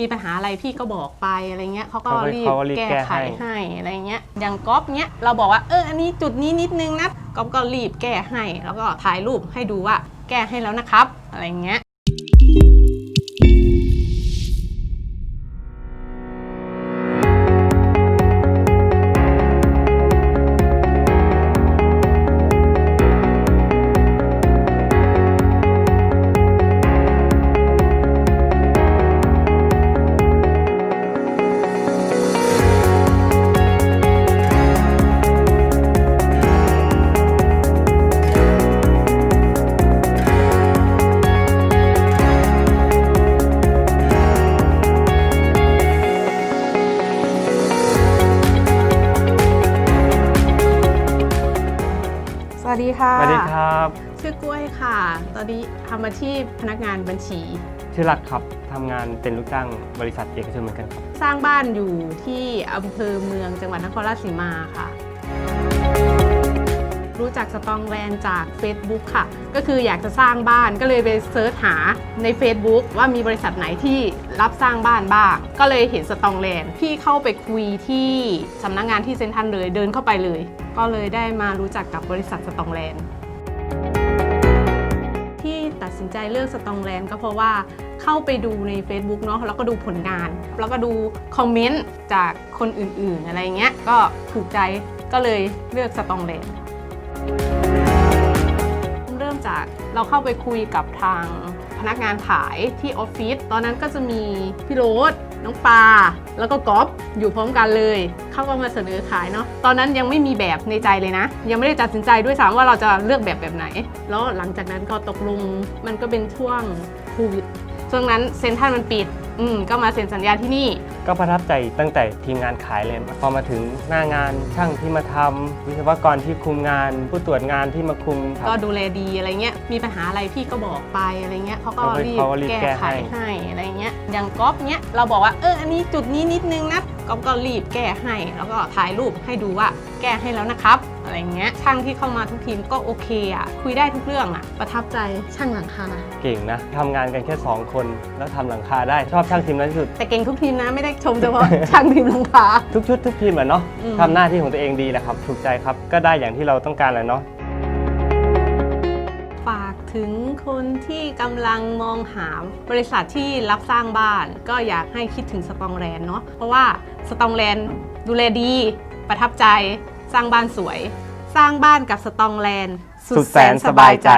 มีปัญหาอะไรพี่ก็บอกไปอะไรเงี้ยเขาก็เขาก็รีบเขาก็รีบแก้แก้ไขให้ ให้อะไรเงี้ยอย่างก๊อฟเนี้ยเราบอกว่าเอออันนี้จุดนี้นิดนึงนะก๊อฟก็รีบแก้ให้ แล้วก็ถ่ายรูปให้ดูว่าแก้ให้แล้วนะครับ อะไรเงี้ย วัสดีค่ะ สวัสดีครับ ชื่อกล้วยค่ะ ตอนนี้ทำอาชีพพนักงานบัญชี ชื่อรักครับทำงานเป็นลูกจ้างบริษัทเอกชนเหมือนกันครับ สร้างบ้านอยู่ที่อำเภอเมืองจังหวัดนครราชสีมาค่ะ รู้จักสตองแลนจาก Facebook ค่ะ ก็คืออยากจะสร้างบ้านก็เลยไปเซิร์ชหาใน Facebook ว่ามีบริษัทไหนที่รับสร้างบ้านบ้าง ก็เลยเห็นสตองแลนด์พี่เข้าไปคุยที่สำนักงงานที่เซ็นทรัลเลยเดินเข้าไปเลย ก็เลยได้มารู้จักกับบริษัทสตองแลนด์ที่ตัดสินใจเลือกสตองแลนด์ก็เพราะว่าเข้าไปดูใน Facebook เนาะแล้วก็ดูผลงาน แล้วก็ดูคอมเมนต์จากคนอื่นๆ อะไรเงี้ย ก็ถูกใจก็เลยเลือกสตองแลนด์ เริ่มจากเราเข้าไปคุยกับทางพนักงานขายที่ออฟฟิศตอนนั้นก็จะมีพี่โรสน้องปาแล้วก็ก๊อฟอยู่พร้อมกันเลย เขาก็มาเสนอขายเนาะตอนนั้นยังไม่มีแบบในใจเลยนะ ยังไม่ได้ตัดสินใจด้วยซ้ำว่าเราจะเลือกแบบแบบไหน แล้วหลังจากนั้นก็ตกลงมันก็เป็นช่วงโควิดช่วงนั้นเซ็นทรัลมันปิดอืมก็มาเซ็นสัญญาที่นี่ ก็ประทับใจตั้งแต่ทีมงานขายเลยพอมาถึงหน้างานช่างที่มาทำวิศวกรที่คุมงาน ผู้ตรวจงานที่มาคุมครับ ก็ดูแลดีอะไรเงี้ย มีปัญหาอะไรพี่ก็บอกไปอะไรเงี้ยเขาก็เขาก็รีบเขาก็รีบแก้แก้ไขให้ ให้อะไรเงี้ย อย่างก๊อฟเนี้ยเราบอกว่าเอออันนี้จุดนี้นิดนึงนะก๊อฟก็รีบแก้ให้ แล้วก็ถ่ายรูปให้ดูว่าแก้ให้แล้วนะครับ อะไรเงี้ย ช่างที่เข้ามาทุกทีมก็โอเคอะ คุยได้ทุกเรื่องอะ ประทับใจช่างหลังคา เก่งนะทำงานกันแค่ 2 คนแล้วทำหลังคาได้ชอบช่างทีมนั้นที่สุด แต่เก่งทุกทีมนะไม่ได้ชมเฉพาะ ช่างทีมหลังคา ทุกชุดทุกทีมอะเนาะอืม ทำหน้าที่ของตัวเองดีแหละครับ ถูกใจครับ ก็ได้อย่างที่เราต้องการแหละเนาะ ฝากถึงคนที่กำลังมองหาบริษัทที่รับสร้างบ้าน ก็อยากให้คิดถึงสตองแลนด์เนาะเพราะว่าสตองแลนด์ดูแลดี ประทับใจสร้างบ้านสวย สร้างบ้านกับสตองแลนด์ สุดแสนสบายใจ